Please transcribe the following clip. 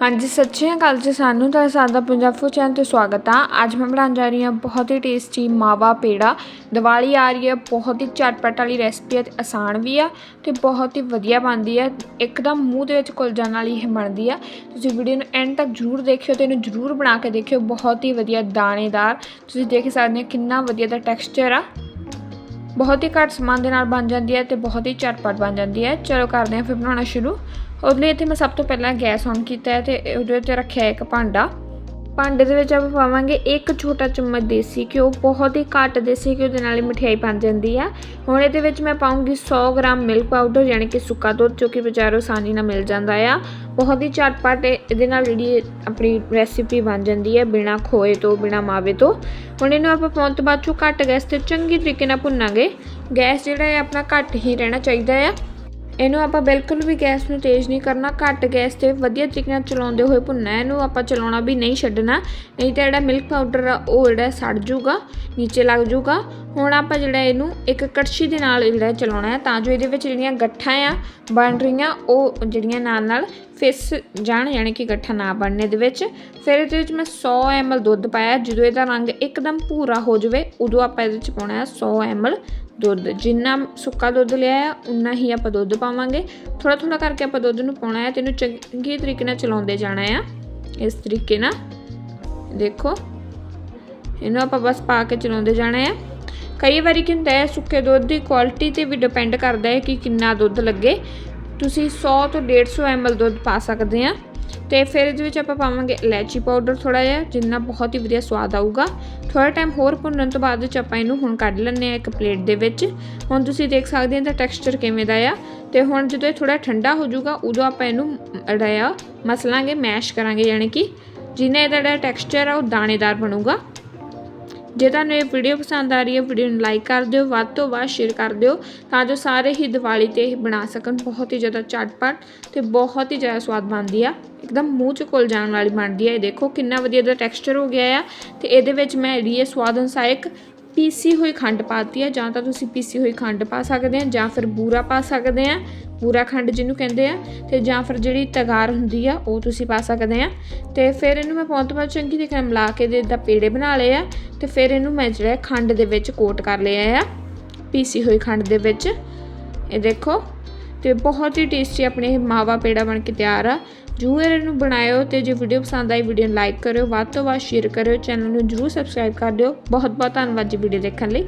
ਹਾਂਜੀ, ਸਤਿ ਸ਼੍ਰੀ ਅਕਾਲ ਜੀ ਸਾਨੂੰ ਤਾਂ ਸਾਡਾ ਪੰਜਾਬ ਫੂਡ ਚੈਨਲ ਤੇ ਸਵਾਗਤ ਆ। ਅੱਜ ਮੈਂ ਬਣਾਉਣ ਜਾ ਰਹੀ ਹਾਂ ਬਹੁਤ ਹੀ ਟੇਸਟੀ ਮਾਵਾ ਪੇੜਾ। ਦੀਵਾਲੀ ਆ ਰਹੀ ਹੈ, ਬਹੁਤ ਹੀ ਝਟਪਟ ਵਾਲੀ ਰੈਸਪੀ ਹੈ ਤੇ ਆਸਾਨ ਵੀ ਆ ਤੇ ਬਹੁਤ ਹੀ ਵਧੀਆ ਬਣਦੀ ਹੈ। ਇੱਕਦਮ ਮੂੰਹ ਦੇ ਵਿੱਚ ਘੁਲ ਜਾਣ ਵਾਲੀ ਇਹ ਬਣਦੀ ਆ। ਤੁਸੀਂ ਵੀਡੀਓ ਨੂੰ ਐਂਡ ਤੱਕ ਜ਼ਰੂਰ ਦੇਖਿਓ ਤੇ ਇਹਨੂੰ ਜ਼ਰੂਰ ਬਣਾ ਕੇ ਦੇਖਿਓ। ਬਹੁਤ ਹੀ ਵਧੀਆ ਦਾਣੇਦਾਰ। ਤੁਸੀਂ ਦੇਖ ਸਕਦੇ ਹੋ ਕਿੰਨਾ ਵਧੀਆ ਦਾ ਟੈਕਸਚਰ ਆ। ਬਹੁਤ ਹੀ ਘੱਟ ਸਮਾਨ ਦੇ ਨਾਲ ਬਣ ਜਾਂਦੀ ਹੈ ਤੇ ਬਹੁਤ ਹੀ ਝਟਪਟ ਬਣ ਜਾਂਦੀ ਹੈ। ਚਲੋ ਕਰਦੇ ਹਾਂ ਫਿਰ ਬਣਾਉਣਾ ਸ਼ੁਰੂ। ਉਹਦੇ ਲਈ ਇੱਥੇ ਮੈਂ ਸਭ ਤੋਂ ਪਹਿਲਾਂ ਗੈਸ ਔਨ ਕੀਤਾ ਹੈ ਤੇ ਉਹਦੇ ਉੱਤੇ ਰੱਖਿਆ ਇੱਕ ਭਾਂਡਾ। ਭਾਂਡੇ ਦੇ ਵਿੱਚ ਆਪਾਂ ਪਾਵਾਂਗੇ ਇੱਕ ਛੋਟਾ ਚਮਚ ਦੇਸੀ ਘਿਓ, ਬਹੁਤ ਹੀ ਘੱਟ ਦੇਸੀ ਘਿਓ ਦੇ ਨਾਲ ਹੀ ਮਠਿਆਈ ਬਣ ਜਾਂਦੀ ਆ। ਹੁਣ ਇਹਦੇ ਵਿੱਚ ਮੈਂ ਪਾਉਂਗੀ 100 ਗ੍ਰਾਮ ਮਿਲਕ ਪਾਊਡਰ ਯਾਨੀ ਕਿ ਸੁੱਕਾ ਦੁੱਧ, ਜੋ ਕਿ ਬਾਜ਼ਾਰੋਂ ਆਸਾਨੀ ਨਾਲ ਮਿਲ ਜਾਂਦਾ ਆ। ਬਹੁਤ ਹੀ ਝਟਪਟ ਇਹ- ਇਹਦੇ ਨਾਲ ਜਿਹੜੀ ਆਪਣੀ ਰੈਸਿਪੀ ਬਣ ਜਾਂਦੀ ਹੈ ਬਿਨਾ ਖੋਏ ਤੋਂ, ਬਿਨਾ ਮਾਵੇ ਤੋਂ। ਹੁਣ ਇਹਨੂੰ ਆਪਾਂ ਪਾਉਣ ਤੋਂ ਬਾਅਦ ਚੋਂ ਘੱਟ ਗੈਸ ਤੇ ਚੰਗੀ ਤਰੀਕੇ ਨਾਲ ਭੁੰਨਾਂਗੇ। ਗੈਸ ਜਿਹੜਾ ਹੈ, ਆਪਣਾ ਘੱਟ ਹੀ ਰਹਿਣਾ ਚਾਹੀਦਾ ਆ। ਇਹਨੂੰ ਆਪਾਂ ਬਿਲਕੁਲ ਵੀ ਗੈਸ ਨੂੰ ਤੇਜ਼ ਨਹੀਂ ਕਰਨਾ, ਘੱਟ ਗੈਸ ਤੇ ਵਧੀਆ ਤਰੀਕੇ ਨਾਲ ਚਲਾਉਂਦੇ ਹੋਏ ਭੁੰਨਣਾ, ਇਹਨੂੰ ਆਪਾਂ ਚਲਾਉਣਾ ਵੀ ਨਹੀਂ ਛੱਡਣਾ, ਨਹੀਂ ਤਾਂ ਜਿਹੜਾ ਮਿਲਕ ਪਾਊਡਰ ਆ ਉਹ ਜਿਹੜਾ ਸੜ ਜਾਊਗਾ, ਨੀਚੇ ਲੱਗ ਜਾਊਗਾ। ਹੁਣ ਆਪਾਂ ਜਿਹੜਾ ਇਹਨੂੰ ਇੱਕ ਕੜਛੀ ਦੇ ਨਾਲ ਜਿਹੜਾ ਚਲਾਉਣਾ ਹੈ, ਤਾਂ ਜੋ ਇਹਦੇ ਵਿੱਚ ਜਿਹੜੀਆਂ ਗੱਠਾਂ ਆ ਬਣ ਰਹੀਆਂ, ਉਹ ਜਿਹੜੀਆਂ ਨਾਲ ਨਾਲ ਫਿਸ ਜਾਣ, ਯਾਨੀ ਕਿ ਗੱਠਾ ਨਾ ਬਣਨੇ ਦੇ ਵਿੱਚ। ਫਿਰ ਇਹਦੇ ਵਿੱਚ ਮੈਂ 100 ml ਦੁੱਧ ਪਾਇਆ, ਜਦੋਂ ਇਹਦਾ ਰੰਗ ਇੱਕਦਮ ਭੂਰਾ ਹੋ ਜਾਵੇ, ਉਦੋਂ ਆਪਾਂ ਇਹਦੇ ਵਿੱਚ ਪਾਉਣਾ ਹੈ 100 ml ਦੁੱਧ। ਜਿੰਨਾ ਸੁੱਕਾ ਦੁੱਧ ਲਿਆ ਹੈ ਉਨਾ ਹੀ ਆਪਾਂ ਦੁੱਧ ਪਾਵਾਂਗੇ। ਥੋੜਾ ਥੋੜਾ ਕਰਕੇ ਆਪਾਂ ਦੁੱਧ ਨੂੰ ਪਾਉਣਾ ਹੈ ਤੇ ਇਹਨੂੰ ਚੰਗੇ ਤਰੀਕੇ ਨਾਲ ਚਲਾਉਂਦੇ ਜਾਣਾ ਆ। ਇਸ ਤਰੀਕੇ ਨਾਲ। ਦੇਖੋ, ਇਹਨੂੰ ਆਪਾਂ ਬਸ ਪਾ ਕੇ ਚਲਾਉਂਦੇ ਜਾਣਾ ਆ। ਕਈ ਵਾਰੀ ਕੀ ਹੁੰਦਾ ਹੈ, ਸੁੱਕੇ ਦੁੱਧ ਦੀ ਕੁਆਲਿਟੀ ਤੇ ਵੀ ਡਿਪੈਂਡ ਕਰਦਾ ਹੈ ਕਿ ਕਿੰਨਾ ਦੁੱਧ ਲੱਗੇ। ਤੁਸੀਂ 100 ਤੋਂ 150 ml ਦੁੱਧ ਪਾ ਸਕਦੇ ਆ। ਤੇ ਫਿਰ ਇਹਦੇ ਵਿੱਚ ਆਪਾਂ ਪਾਵਾਂਗੇ ਇਲਾਇਚੀ ਪਾਊਡਰ ਥੋੜਾ ਜਿਹਾ, ਜਿੰਨਾ ਬਹੁਤ ਹੀ ਵਧੀਆ ਸਵਾਦ ਆਊਗਾ। ਥੋੜਾ ਟਾਈਮ ਹੋਰ ਭੁੰਨਣ ਤੋਂ ਬਾਅਦ ਵਿੱਚ ਆਪਾਂ ਇਹਨੂੰ ਹੁਣ ਕੱਢ ਲੈਂਦੇ ਆ ਇੱਕ ਪਲੇਟ ਦੇ ਵਿੱਚ। ਹੁਣ ਤੁਸੀਂ ਦੇਖ ਸਕਦੇ ਹੋ ਇਹਦਾ ਟੈਕਸਚਰ ਕਿਵੇਂ ਦਾ ਆ। ਤੇ ਹੁਣ ਜਦੋਂ ਇਹ ਥੋੜਾ ਠੰਡਾ ਹੋ ਜਾਊਗਾ, ਉਦੋਂ ਆਪਾਂ ਇਹਨੂੰ ਜਿਹੜਾ ਆ, ਮਸਲਾਂਗੇ ਮੈਸ਼ ਕਰਾਂਗੇ, ਯਾਨੀ ਕਿ ਜਿੰਨਾ ਇਹਦਾ ਜਿਹੜਾ ਟੈਕਸਚਰ ਆ, ਉਹ ਦਾਣੇਦਾਰ ਬਣੂਗਾ। ਜੇ ਤੁਹਾਨੂੰ ਇਹ ਵੀਡੀਓ ਪਸੰਦ ਆ ਰਹੀ ਹੈ ਵੀਡੀਓ ਨੂੰ ਲਾਈਕ ਕਰ ਦਿਓ, ਵੱਧ ਤੋਂ ਵੱਧ ਸ਼ੇਅਰ ਕਰ ਦਿਓ, ਤਾਂ ਜੋ ਸਾਰੇ ਹੀ ਦੀਵਾਲੀ ਤੇ ਇਹ ਬਣਾ ਸਕਣ। ਬਹੁਤ ਹੀ ਜ਼ਿਆਦਾ ਝਟਪਟ ਤੇ ਬਹੁਤ ਹੀ ਜ਼ਿਆਦਾ ਸਵਾਦ ਬਣਦੀ ਆ। ਇੱਕਦਮ ਮੂੰਹ 'ਚ ਘੁਲ ਜਾਣ ਵਾਲੀ ਬਣਦੀ ਆ। ਇਹ ਦੇਖੋ ਕਿੰਨਾ ਵਧੀਆ ਇਹਦਾ ਟੈਕਸਚਰ ਹੋ ਗਿਆ ਆ। ਤੇ ਇਹਦੇ ਵਿੱਚ ਮੈਂ ਜਿਹੜੀ ਇਹ ਸਵਾਦ ਅਨੁਸਾਰ ਇੱਕ ਪੀਸੀ ਹੋਈ ਖੰਡ ਪਾਤੀ ਹੈ ਜਾਂ ਤਾਂ ਤੁਸੀਂ ਪੀਸੀ ਹੋਈ ਖੰਡ ਪਾ ਸਕਦੇ ਆ, ਜਾਂ ਫਿਰ ਬੂਰਾ ਪਾ ਸਕਦੇ ਆ। ਪੂਰਾ ਖੰਡ ਜਿਹਨੂੰ ਕਹਿੰਦੇ ਆ, ਤੇ ਜਾਂ ਫਿਰ ਜਿਹੜੀ ਤਗਾਰ ਹੁੰਦੀ ਆ, ਉਹ ਤੁਸੀਂ ਪਾ ਸਕਦੇ ਆ। ਤੇ ਫਿਰ ਇਹਨੂੰ ਮੈਂ ਪਾਉਣ ਤੋਂ ਬਾਅਦ ਚੰਗੀ ਤਰੀਕੇ ਨਾਲ ਮਿਲਾ ਕੇ ਦੇ ਦਾ ਪੇੜੇ ਬਣਾ ਲਏ ਆ, ਤੇ ਫਿਰ ਇਹਨੂੰ ਮੈਂ ਜਿਹੜਾ ਖੰਡ ਦੇ ਵਿੱਚ ਕੋਟ ਕਰ ਲਿਆ ਆ, ਪੀਸੀ ਹੋਈ ਖੰਡ ਦੇ ਵਿੱਚ। ਇਹ ਦੇਖੋ, ਤੇ ਬਹੁਤ ਹੀ ਟੇਸਟੀ ਆਪਣੇ ਇਹ ਮਾਵਾ ਪੇੜਾ ਬਣ ਕੇ ਤਿਆਰ ਆ। ਜਰੂਰ ਇਹਨੂੰ ਬਣਾਇਓ ਤੇ ਜੇ ਵੀਡੀਓ ਪਸੰਦ ਆਈ ਵੀਡੀਓ ਨੂੰ ਲਾਈਕ ਕਰਿਓ, ਵੱਧ ਤੋਂ ਵੱਧ ਸ਼ੇਅਰ ਕਰਿਓ, ਚੈਨਲ ਨੂੰ ਜਰੂਰ ਸਬਸਕ੍ਰਾਈਬ ਕਰ ਦਿਓ। ਬਹੁਤ ਬਹੁਤ ਧੰਨਵਾਦ ਜੀ ਵੀਡੀਓ ਦੇਖਣ ਲਈ।